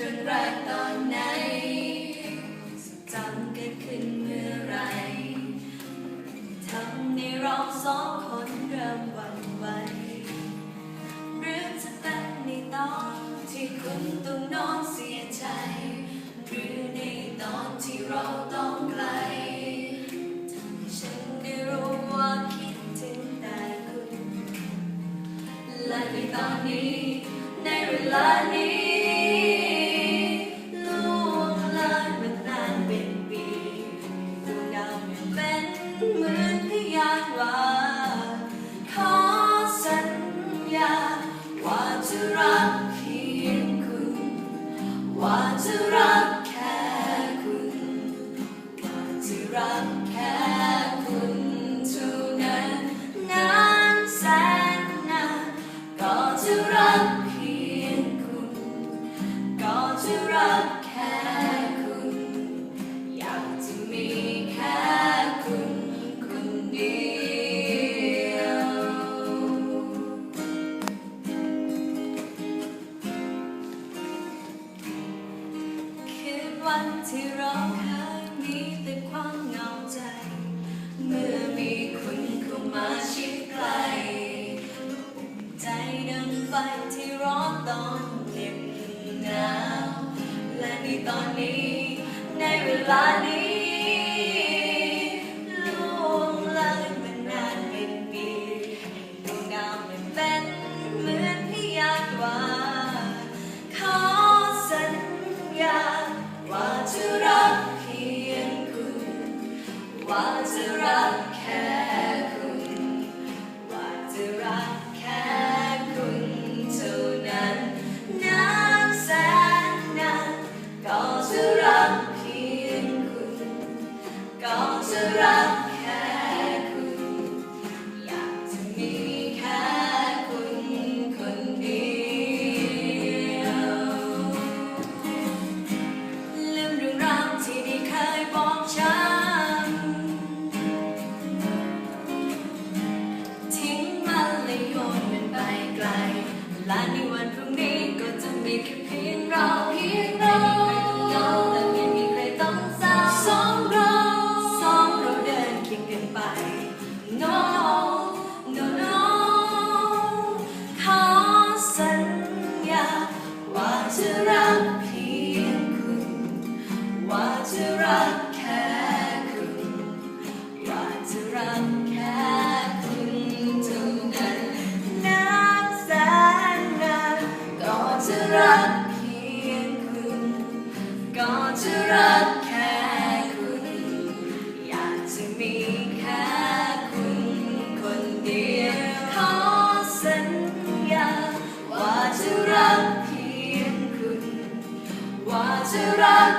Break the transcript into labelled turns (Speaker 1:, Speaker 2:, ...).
Speaker 1: กันครั้งแรกตอนไหนจำเกิดขึ้นเมื่อไรทำให้เราสองคนเริ่มหวั่นไหวหรือจะเป็นในตอนที่คุณต้องนอนเสียใจ หรือในตอนที่เราต้องไกลทำให้ฉันได้รู้ว่าคิดถึงแต่คุณและในตอนนี้ในเวลานี้ วคืนวันที่เราเคยมีแต่ความเหงา ตอนเหน็บหนาวและในตอนนี้ในเวลานี้ล่วงเลยมานานเป็นปีดวงดาวมันเป็นเหมือนพยานว่าขอสัญญาว่าจะรักเพียงคุณว่าจะรักแค่ จะรักแค่คุณ อยากจะมีแค่คุณคนเดียวลืมเรื่องราวที่ได้เคยบอกฉัน ทิ้งมันเลยโยนมันไปไกล และในวันพรุ่งนี้ก็จะมีแค่เพียงเราเพียง จะรักแค่คุณ อยากจะมีแค่คุณคนเดียว ขอสัญญา ว่าจะรักเพียงคุณ ว่าจะรัก